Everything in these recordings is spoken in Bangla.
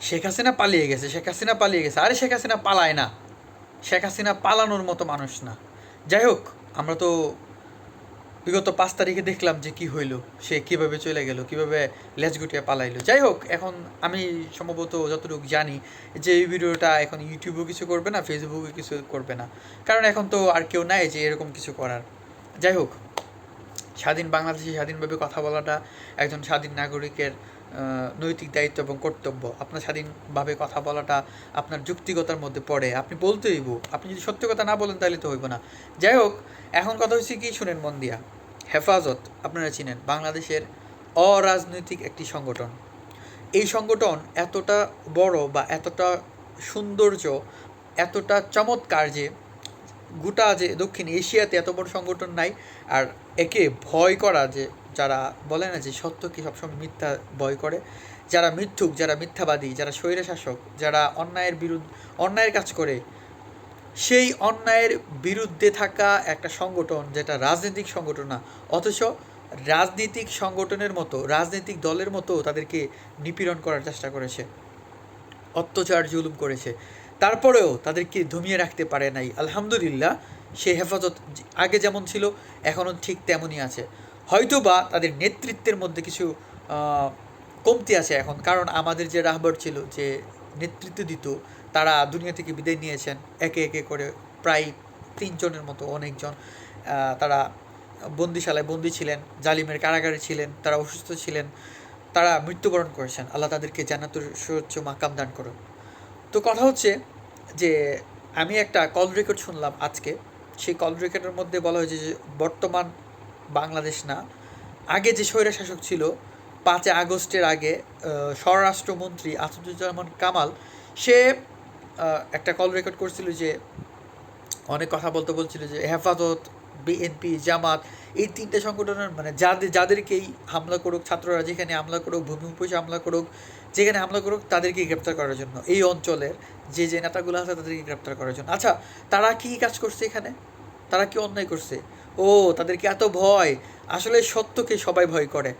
শেখ হাসিনা পালিয়ে গেছে, শেখ হাসিনা পালিয়ে গেছে। আরে শেখ হাসিনা পালায় না। শেখ হাসিনা পালানোর মতো মানুষ না। যাই হোক, আমরা তো বিগত পাঁচ তারিখে দেখলাম যে কি হইল, সে কীভাবে চলে গেল, কীভাবে লেজ গুটিয়ে পালাইলো। যাই হোক, এখন আমি সম্ভবত যতটুকু জানি যে এই ভিডিওটা এখন ইউটিউবেও কিছু করবে না ফেসবুকে কিছু করবে না। কারণ এখন তো আর কেউ নাই যে এরকম কিছু করার। যাই হোক, স্বাধীন বাংলাদেশে স্বাধীনভাবে কথা বলাটা একজন স্বাধীন নাগরিকের নৈতিক দায়িত্ব এবং কর্তব্য, আপনার স্বাধীনভাবে কথা বলাটা আপনার যুক্তিগতার মধ্যে পড়ে। আপনি বলতে হইব। আপনি যদি সত্য কথা না বলেন তাহলে তো হইব না। যাই হোক, এখন কথা হচ্ছে কি শুনেন মন দিয়া হেফাজত, আপনারা চিনেন, বাংলাদেশের অরাজনৈতিক একটি সংগঠন। এই সংগঠন এতটা বড় বা এতটা সৌন্দর্য, এতটা চমৎকার যে গোটা যে দক্ষিণ এশিয়াতে এত বড় সংগঠন নাই, আর একে ভয় করা যে যারা বলে না যে সত্যকে সবসময় মিথ্যা ভয় করে, যারা মিথ্যুক, যারা মিথ্যাবাদী, যারা স্বৈরশাসক, যারা অন্যায়ের বিরুদ্ধে, অন্যায়ের কাজ করে, সেই অন্যায়ের বিরুদ্ধে থাকা একটা সংগঠন যেটা রাজনৈতিক সংগঠন না, অথচ রাজনৈতিক সংগঠনের মতো, রাজনৈতিক দলের মতো তাদেরকে নিপীড়ন করার চেষ্টা করেছে, অত্যাচার জুলুম করেছে। তারপরেও তাদেরকে দমিয়ে রাখতে পারে নাই। আলহামদুলিল্লাহ, সে হেফাজত আগে যেমন ছিল, এখনও ঠিক তেমনই আছে। হয়তোবা তাদের নেতৃত্বের মধ্যে কিছু কমতি আছে এখন। কারণ আমাদের যে রাহবর ছিল, যে নেতৃত্ব দিত, তারা দুনিয়া থেকে বিদায় নিয়েছেন। একে একে করে প্রায় তিনজনের মতো অনেকজন তারা বন্দিশালায় বন্দি ছিলেন, জালিমের কারাগারে ছিলেন, তারা অসুস্থ ছিলেন, তারা মৃত্যুবরণ করেছেন। আল্লাহ তাদেরকে জান্নাতুর সুচ্চ মাকাম দান করুন। তো কথা হচ্ছে যে, আমি একটা কল রেকর্ড শুনলাম আজকে। সেই কল রেকর্ডের মধ্যে বলা হয়েছে যে, বর্তমান বাংলাদেশ না। আগে যে স্বৈরা শাসক ছিল পাঁচে আগস্টের আগে স্বরাষ্ট্রমন্ত্রী আসাদুজ্জামান কামাল, সে একটা কল রেকর্ড করছিল যে, অনেক কথা বলতে বলছিল যে, হেফাজত বিএনপি জামাত, এই তিনটে সংগঠনের মানে যাদের, যাদেরকেই হামলা করুক, ছাত্ররা যেখানে হামলা করুক, ভূমি উপসে হামলা করুক, যেখানে হামলা করুক তাদেরকে গ্রেপ্তার করার জন্য। এই অঞ্চলের যে যে নেতাগুলো আছে তাদেরকে গ্রেপ্তার করার জন্য। আচ্ছা তারা কি কাজ করছে এখানে? তারা কি অন্যায় করছে? ও, তাদেরকে এত ভয়। আসলে সত্যকে সবাই ভয় করে।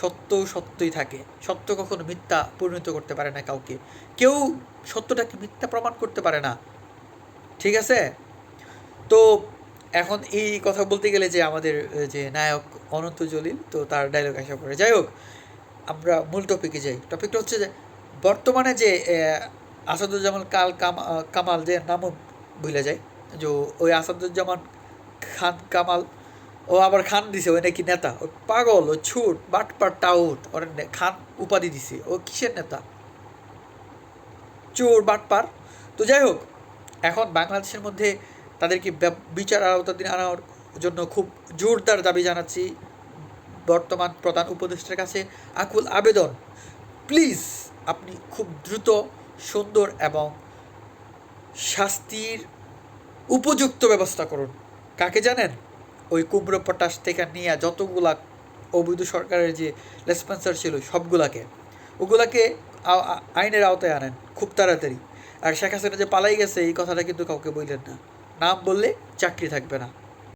সত্য সত্যই থাকে। সত্য কখনো মিথ্যা পরিণত করতে পারে না কাউকে। কেউ সত্যটাকে মিথ্যা প্রমাণ করতে পারে না। ঠিক আছে? তো এখন এই কথা বলতে গেলে যে আমাদের যে নায়ক অনন্ত জলিল, তো তার ডায়লগ আসা পড়ে যাই হোক, আমরা মূল টপিকে যাই। টপিকটা হচ্ছে যে, বর্তমানে যে আসাদুজ্জামান কাল কাম, কামাল যে নামও ভুলে যায় যে ওই আসাদুজ্জামান খান কামাল। ও আবার খান দিছে, ওই নাকি নেতা। ও পাগল, ও ছুট বাটপার টাউট। ওর খান উপাধি দিছে, ও কিসের নেতা? চোর, বাটপার। তো যাই হোক, এখন বাংলাদেশের মধ্যে তাদেরকে বিচার আওতাধীন আনার জন্য খুব জোরদার দাবি জানাচ্ছি বর্তমান প্রধান উপদেষ্টার কাছে আকুল আবেদন। প্লিজ, আপনি খুব দ্রুত, সুন্দর এবং শাস্তির উপযুক্ত ব্যবস্থা করুন। কাকে জানেন? ওই কুমড়ো পটাশ থেকে নিয়ে যতগুলা অবৈধ সরকারের যে রেসপন্সার ছিল সবগুলাকে, ওগুলাকে আইনের আওতায় আনেন খুব তাড়াতাড়ি। আর শেখ হাসিনা যে পালাই গেছে, এই কথাটা কিন্তু কাউকে বললেন না। নাম বললে চাকরি থাকবে না।